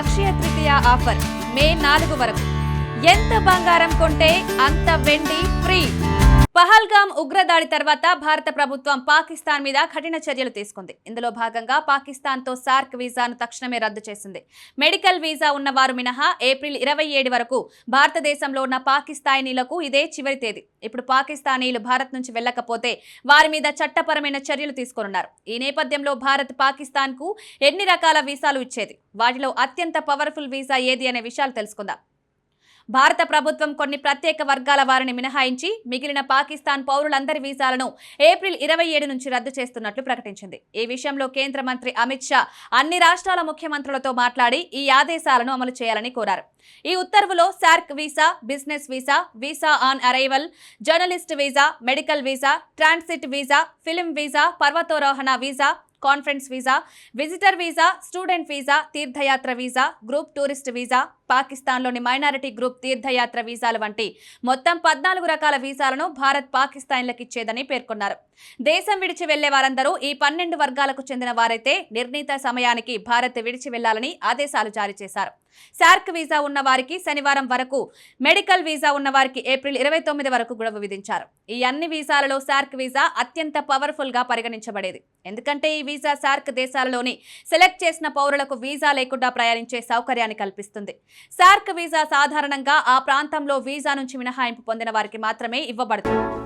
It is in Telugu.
అక్షయ తృతీయ ఆఫర్ మే నాలుగు వరకు. ఎంత బంగారం కొంటే అంత వెండి ఫ్రీ. పహల్గామ్ ఉగ్రదాడి తర్వాత భారత ప్రభుత్వం పాకిస్తాన్ మీద కఠిన చర్యలు తీసుకుంది. ఇందులో భాగంగా పాకిస్తాన్తో సార్క్ వీసాను తక్షణమే రద్దు చేసింది. మెడికల్ వీసా ఉన్నవారు మినహా ఏప్రిల్ ఇరవై ఏడు వరకు భారతదేశంలో ఉన్న పాకిస్తానీలకు ఇదే చివరి తేదీ. ఇప్పుడు పాకిస్తానీలు భారత్ నుంచి వెళ్ళకపోతే వారి మీద చట్టపరమైన చర్యలు తీసుకున్నారు ఈ నేపథ్యంలో భారత్ పాకిస్తాన్కు ఎన్ని రకాల వీసాలు ఇచ్చేది? వాటిలో అత్యంత పవర్ఫుల్ వీసా ఏది అనే విషయాలు తెలుసుకుందాం. భారత ప్రభుత్వం కొన్ని ప్రత్యేక వర్గాల వారిని మినహాయించి మిగిలిన పాకిస్తాన్ పౌరులందరి వీసాలను ఏప్రిల్ ఇరవై ఏడు నుంచి రద్దు చేస్తున్నట్లు ప్రకటించింది. ఈ విషయంలో కేంద్ర మంత్రి అమిత్ షా అన్ని రాష్ట్రాల ముఖ్యమంత్రులతో మాట్లాడి ఈ ఆదేశాలను అమలు చేయాలని కోరారు. ఈ ఉత్తర్వులో SAARC visa business visa visa on arrival journalist visa medical visa transit visa film visa పర్వతారోహణ visa conference visa visitor visa student visa తీర్థయాత్ర వీసా గ్రూప్ టూరిస్ట్ వీసా పాకిస్తాన్లోని మైనారిటీ గ్రూప్ తీర్థయాత్ర వీసాలు వంటి మొత్తం పద్నాలుగు రకాల వీసాలను భారత్ పాకిస్తాన్లకు ఇచ్చేదని పేర్కొన్నారు. దేశం విడిచి వెళ్ళే వారందరూ ఈ పన్నెండు వర్గాలకు చెందిన వారైతే నిర్ణీత సమయానికి భారత్ విడిచి వెళ్ళాలని ఆదేశాలు జారీ చేశారు. సార్క్ వీసా ఉన్న వారికి శనివారం వరకు మెడికల్ వీసా ఉన్న వారికి ఏప్రిల్ ఇరవై తొమ్మిది వరకు గడువు విధించారు. ఈ అన్ని వీసాలలో సార్క్ వీసా అత్యంత పవర్ఫుల్గా పరిగణించబడేది. ఎందుకంటే ఈ వీసా సార్క్ దేశాలలోని సెలెక్ట్ చేసిన పౌరులకు వీసా లేకుండా ప్రయాణించే సౌకర్యాన్ని కల్పిస్తుంది. సార్క్ వీసా సాధారణంగా ఆ ప్రాంతంలో వీసా నుంచి మినహాయింపు పొందిన వారికి మాత్రమే ఇవ్వబడుతుంది.